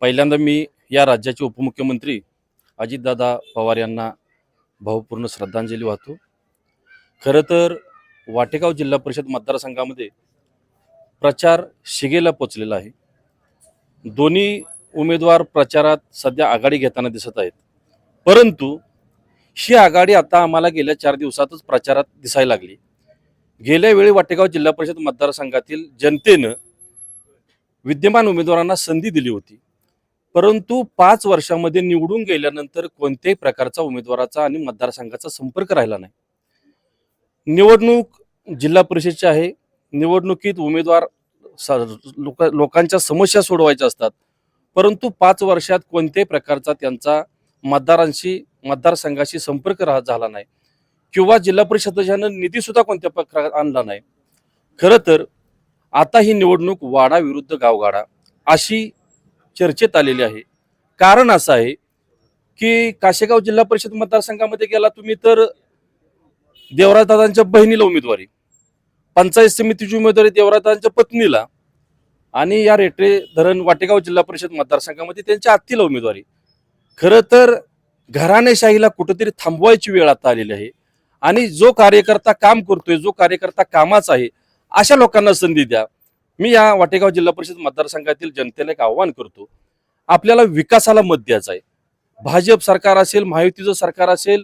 पहिल्यांदा मी या राज्याचे उपमुख्यमंत्री अजितदादा पवार यांना भावपूर्ण श्रद्धांजली वाहतो. खरं तर वाटेगाव जिल्हा परिषद मतदारसंघामध्ये प्रचार शिगेला पोचलेला आहे. दोन्ही उमेदवार प्रचारात सध्या आघाडी घेताना दिसत आहेत. परंतु ही आघाडी आता आम्हाला गेल्या चार दिवसातच प्रचारात दिसायला लागली. गेल्या वेळी वाटेगाव जिल्हा परिषद मतदारसंघातील जनतेनं विद्यमान उमेदवारांना संधी दिली होती. परंतु पाच वर्षामध्ये निवडून गेल्यानंतर कोणत्याही प्रकारचा उमेदवाराचा आणि मतदारसंघाचा संपर्क राहिला नाही. निवडणूक जिल्हा परिषदची आहे. निवडणुकीत उमेदवार लोक लोकांच्या समस्या सोडवायच्या असतात. परंतु पाच वर्षात कोणत्याही प्रकारचा त्यांचा मतदारांशी मतदारसंघाशी संपर्क राहत झाला नाही. किंवा जिल्हा परिषदेच्यानं निधी सुद्धा कोणत्या प्रकारात आणला नाही. खरं तर आता ही निवडणूक वाडा विरुद्ध गावगाडा अशी चर्चेत आलेली आहे. कारण असं आहे की काशेगाव जिल्हा परिषद मतदारसंघामध्ये गेला तुम्ही तर देवराजदादांच्या बहिणीला उमेदवारी पंचायत समितीची उमेदवारी देवराजदादांच्या पत्नीला आणि या रेटरे धरण वाटेगाव जिल्हा परिषद मतदारसंघामध्ये त्यांच्या आत्तीला उमेदवारी. खरं तर घराणेशाहीला कुठंतरी थांबवायची वेळ आता आलेली आहे आणि जो कार्यकर्ता काम करतोय जो कार्यकर्ता कामाचा आहे अशा लोकांना संधी द्या. मी या वाटेगाव जिल्हा परिषद मतदारसंघातील जनतेला एक आव्हान करतो. आपल्याला विकासाला मत द्यायचं आहे. भाजप सरकार असेल महायुतीचं सरकार असेल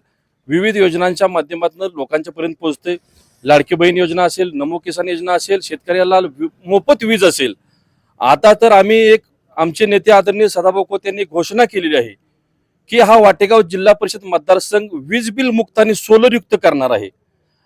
विविध योजनांच्या माध्यमातून लोकांच्या पर्यंत पोहोचते लाडकी बहीण योजना असेल नमो किसान योजना असेल शेतकऱ्याला मोफत वीज असेल. आता तर आम्ही एक आमचे नेते आदरणीय सदाभाऊ खोत यांनी घोषणा केलेली आहे की हा वाटेगाव जिल्हा परिषद मतदारसंघ वीज बिल मुक्त आणि सोलर युक्त करणार आहे.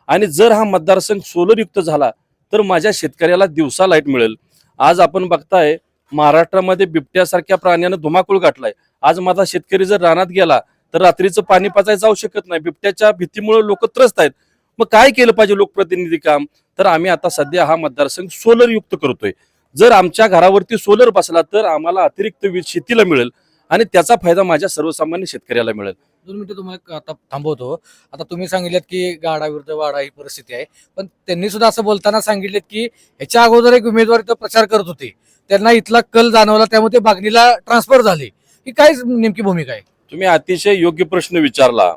आणि जर हा मतदारसंघ सोलर युक्त झाला तर माझ्या शेतकऱ्याला दिवसा लाइट मिळेल. आज आपण बघताय महाराष्ट्रामध्ये बिबट्यासारख्या प्राण्यानं धुमाकूळ गाठलाय. आज माझा शेतकरी जर रानात गेला तर रात्रीचं पाणी पाचायला जाऊ शकत नाही. बिबट्याच्या भीतीमुळे लोक त्रस्त आहेत. मग काय केलं पाहिजे लोकप्रतिनिधी काम? तर आम्ही आता सध्या हा मतदारसंघ सोलर युक्त करतोय. जर आमच्या घरावरती सोलर बसला तर आम्हाला अतिरिक्त वीज शेतीला मिळेल आणि त्याचा फायदा माझ्या सर्वसामान्य शेतकऱ्याला मिळेल. दोन मिनिटं तुम्हाला आता थांबवतो. आता तुम्ही सांगितलं की गाडा विरुद्ध वाडा ही परिस्थिती आहे. पण त्यांनी सुद्धा असं बोलताना सांगितलेत की ह्याच्या अगोदर एक उमेदवार इथं प्रचार करत होते. त्यांना इथला कल जाणवला त्यामुळे ते बागणीला ट्रान्सफर झाले. ही काय नेमकी भूमिका आहे? तुम्ही अतिशय योग्य प्रश्न विचारला.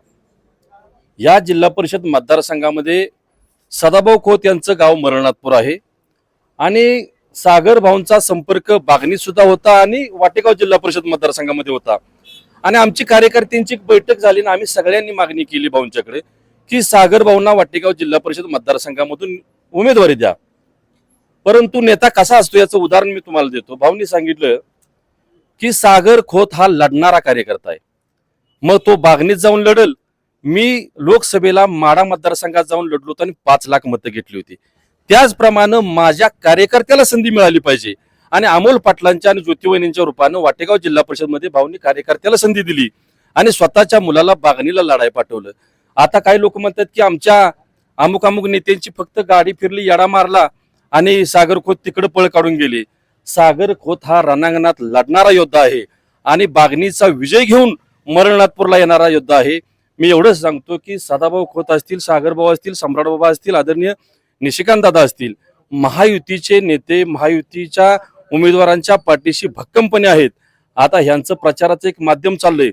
या जिल्हा परिषद मतदारसंघामध्ये सदाभाऊ खोत यांचं गाव मरणातपूर आहे. आणि सागर भाऊंचा संपर्क बागणीत सुद्धा होता आणि वाटेगाव जिल्हा परिषद मतदारसंघामध्ये होता. आणि आमची कार्यकर्त्यांची बैठक झाली ना आम्ही सगळ्यांनी मागणी केली भाऊंच्याकडे की सागर भाऊंना वाटेगाव जिल्हा परिषद मतदारसंघामधून उमेदवारी द्या. परंतु नेता कसा असतो याचं उदाहरण मी तुम्हाला देतो. भाऊंनी सांगितलं की सागर खोत हा लढणारा कार्यकर्ता आहे. मग तो बागणीत जाऊन लढल. मी लोकसभेला माडा मतदारसंघात जाऊन लढलो होतो आणि पाच लाख मतं घेतली होती. त्याचप्रमाणे माझ्या कार्यकर्त्याला संधी मिळाली पाहिजे. आणि अमोल पाटलांच्या आणि ज्योतिवहिनींच्या रूपानं वाटेगाव जिल्हा परिषदमध्ये भाऊनी कार्यकर्त्याला संधी दिली आणि स्वतःच्या मुलाला बागणीला लढाई पाठवलं. आता काही लोक म्हणतात की आमच्या अमुक अमुक नेत्यांची फक्त गाडी फिरली येडा मारला आणि सागर खोत तिकडे पळ काढून गेले. सागर खोत हा रणांगणात लढणारा योद्धा आहे आणि बागणीचा विजय घेऊन मरणनाथपूरला येणारा योद्धा आहे. मी एवढंच सांगतो की सदाभाऊ खोत असतील सागरभाऊ असतील सम्राट बाबा असतील आदरणीय निशिकांत दादा असतील महायुतीचे नेते महायुतीच्या उमेदवारांच्या पाठीशी भक्कमपणे आहेत. आता ह्यांचं प्रचाराचं एक माध्यम चाललंय.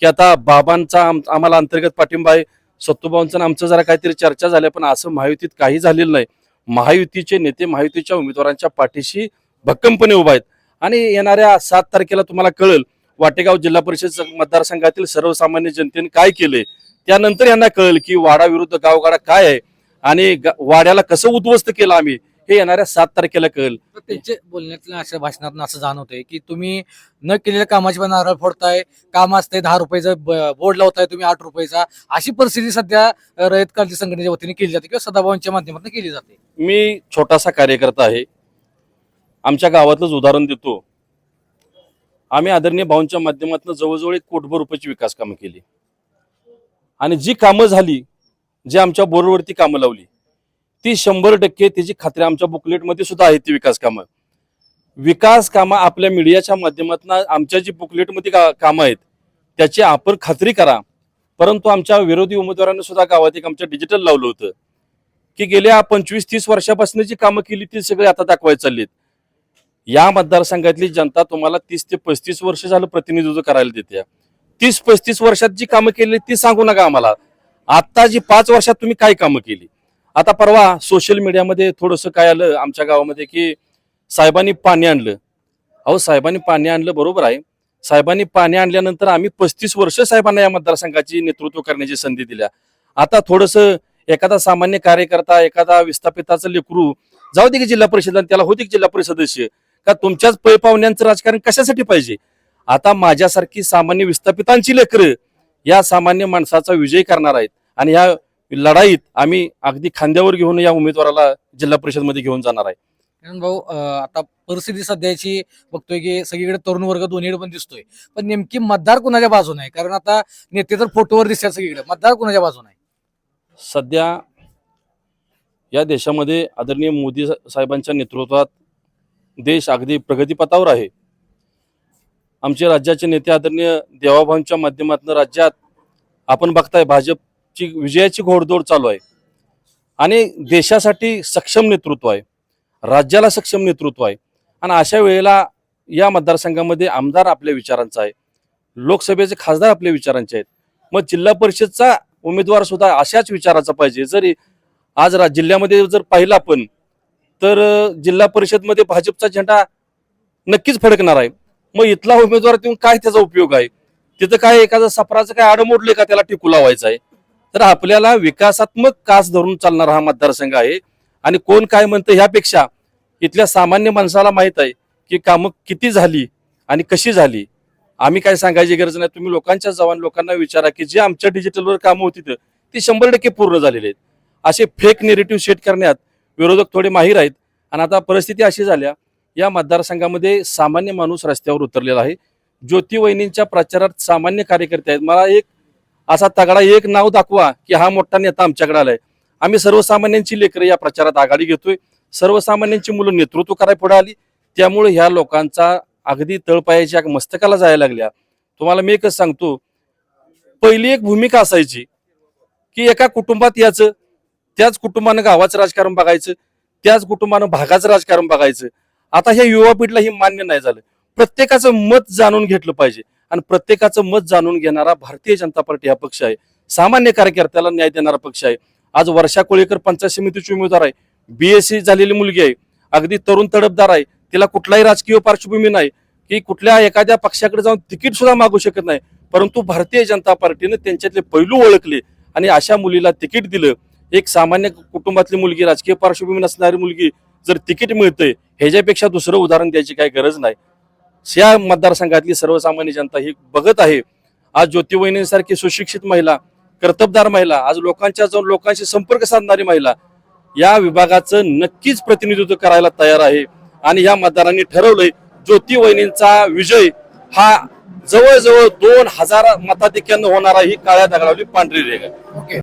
की आता बाबांचा आम- आम्हाला अंतर्गत पाठिंबा आहे. सत्तूबाबांचा आमचं जरा काहीतरी चर्चा झाल्या पण असं महायुतीत काही झालेलं नाही. महायुतीचे नेते महायुतीच्या उमेदवारांच्या पाठीशी भक्कमपणे उभा आहेत. आणि येणाऱ्या सात तारखेला तुम्हाला कळेल वाटेगाव जिल्हा परिषद मतदारसंघातील सर्वसामान्य जनतेने काय केले त्यानंतर यांना कळेल की वाडा विरुद्ध गावगाडा काय आहे. आणि वाड्याला कसं उद्ध्वस्त केलं आम्ही. हे येणाऱ्या सात तारखेला कळेल. त्यांचे बोलण्यातल्या अशा भाषणात असं जाणवतंय की तुम्ही न केलेल्या कामाची पण नारळ फोडताय काम असते दहा रुपयाचं बोर्ड लावताय तुम्ही आठ रुपयाचा. अशी परिस्थिती सध्या रयत क्रांती संघटनेच्या वतीने केली जाते किंवा सदाभाऊंच्या माध्यमातून केली जाते. मी छोटासा कार्यकर्ता आहे. आमच्या गावातलंच उदाहरण देतो. आम्ही आदरणीय भाऊंच्या माध्यमातून जवळजवळ एक कोटभर रुपयाची विकास कामं केली. आणि जी कामं झाली जी आमच्या बोर्डवरती कामं लावली ती शंभर टक्के त्याची खात्री आमच्या बुकलेटमध्ये सुद्धा आहे ती विकास कामं. विकास कामं आपल्या मीडियाच्या माध्यमातून आमच्या जी बुकलेटमध्ये का कामं आहेत त्याची आपण खात्री करा. परंतु आमच्या विरोधी उमेदवारांनी सुद्धा गावात एक आमच्या डिजिटल लावलं होतं की गेल्या पंचवीस तीस वर्षापासून जी कामं केली ती सगळी आता दाखवायला चाललीत. या मतदारसंघातली जनता तुम्हाला तीस ते पस्तीस वर्ष झालं प्रतिनिधित्व करायला देते. तीस पस्तीस वर्षात जी कामं केली ती सांगू नका आम्हाला. आता जी पाच वर्षात तुम्ही काय कामं केली? आता परवा सोशल मीडियामध्ये थोडंसं काय आलं आमच्या गावामध्ये की साहेबांनी पाणी आणलं. अहो साहेबांनी पाणी आणलं बरोबर आहे. साहेबांनी पाणी आणल्यानंतर आम्ही पस्तीस वर्ष साहेबांना या मतदारसंघाची नेतृत्व करण्याची संधी दिल्या. आता थोडंसं एखादा सामान्य कार्यकर्ता एखादा विस्थापिताचं लेकरू जाऊ दे की जिल्हा परिषद त्याला होती की जिल्हा परिषद सदस्य का तुमच्याच पै पाहुण्यांचं राजकारण कशासाठी पाहिजे? आता माझ्यासारखी सामान्य विस्थापितांची लेकरं या सामान्य माणसाचा विजय करणार आहेत. आणि ह्या लढाईत आम्ही अगदी खांद्यावर घेऊन या उमेदवाराला जिल्हा परिषदमध्ये घेऊन जाणार आहे. किरण भाऊ आता परिस्थिती सध्याची बघतोय की सगळीकडे तरुण वर्ग दोन्हीकडे पण दिसतोय. पण नेमकी मतदार कुणाच्या बाजूने आहे? कारण आता नेते तर फोटोवर दिसतात सगळीकडे. मतदार कुणाच्या बाजूने आहे? सध्या या देशामध्ये आदरणीय मोदी साहेबांच्या नेतृत्वात देश अगदी प्रगतीपथावर आहे. आमचे राज्याचे नेते आदरणीय देवाभाऊंच्या माध्यमातून राज्यात आपण बघताय ची विजयाची घोडदौड चालू आहे. आणि देशासाठी सक्षम नेतृत्व आहे. राज्याला सक्षम नेतृत्व आहे. आणि अशा वेळेला या मतदारसंघामध्ये आमदार आपल्या विचारांचा आहे. लोकसभेचे खासदार आपल्या विचारांचे आहेत. मग जिल्हा परिषदचा उमेदवार सुद्धा अशाच विचाराचा पाहिजे. जरी आज रा जिल्ह्यामध्ये जर पाहिलं आपण तर जिल्हा परिषदमध्ये भाजपचा झेंडा नक्कीच फडकणार आहे. मग इथला उमेदवार देऊन काय त्याचा उपयोग आहे? तिथं काय एखादं सफराचं काय आडमोडले का त्याला टिकू लावायचं आहे? तर आपल्याला विकासात्मक कास धरून चालणारा हा मतदारसंघ आहे. आणि कोण काय म्हणतं ह्यापेक्षा इथल्या सामान्य माणसाला माहीत आहे की कामं किती झाली आणि कशी झाली. आम्ही काय सांगायची गरज नाही. तुम्ही लोकांच्या जवान लोकांना विचारा की जे आमच्या डिजिटलवर कामं होती तर ती शंभर टक्के पूर्ण झालेली आहेत. असे फेक निरेटिव्ह सेट करण्यात विरोधक थोडे माहीर आहेत. आणि आता परिस्थिती अशी झाल्या या मतदारसंघामध्ये सामान्य माणूस रस्त्यावर उतरलेला आहे. ज्योती वहिनींच्या प्रचारात सामान्य कार्यकर्ते आहेत. मला एक असा तगडा एक नाव दाखवा की हा मोठा नेता आमच्याकडे आलाय. आम्ही सर्वसामान्यांची लेकरं या प्रचारात आघाडी घेतोय. सर्वसामान्यांची मुलं नेतृत्व करायला पुढे आली. त्यामुळे ह्या लोकांचा अगदी तळपायाच्या मस्तकाला जायला लागल्या. तुम्हाला मी एकच सांगतो. पहिली एक भूमिका असायची की एका कुटुंबात याचं त्याच कुटुंबानं गावाचं राजकारण बघायचं त्याच कुटुंबानं भागाचं राजकारण बघायचं. आता ह्या युवा पिढीला हे मान्य नाही झालं. प्रत्येकाचं मत जाणून घेतलं पाहिजे. आणि प्रत्येकाचं मत जाणून घेणारा भारतीय जनता पार्टी हा पक्ष आहे. सामान्य कार्यकर्त्याला न्याय देणारा पक्ष आहे. आज वर्षा कोळेकर पंचायत समितीची उमेदवार आहे. बीएससी झालेली मुलगी आहे. अगदी तरुण तडपदार आहे. तिला कुठलाही राजकीय पार्श्वभूमी नाही. की कुठल्या एखाद्या पक्षाकडे जाऊन तिकीट सुद्धा मागू शकत नाही. परंतु भारतीय जनता पार्टीने त्यांच्यातले पैलू ओळखले आणि अशा मुलीला तिकीट दिलं. एक सामान्य कुटुंबातली मुलगी राजकीय पार्श्वभूमी नसणारी मुलगी जर तिकीट मिळतंय ह्याच्यापेक्षा दुसरं उदाहरण द्यायची काही गरज नाही. या मतदारसंघातली सर्वसामान्य जनता ही बघत आहे. आज ज्योतिवहिनींसारखी सुशिक्षित महिला कर्तबदार महिला आज लोकांच्या जाऊन लोकांशी संपर्क साधणारी महिला या विभागाचं नक्कीच प्रतिनिधित्व करायला तयार आहे. आणि या मतदारांनी ठरवलंय ज्योतिवहिनींचा विजय हा जवळजवळ दोन हजार मताधिक्यानं होणारा ही काळ्या दगडावली पांढरी रेग आहे ओके.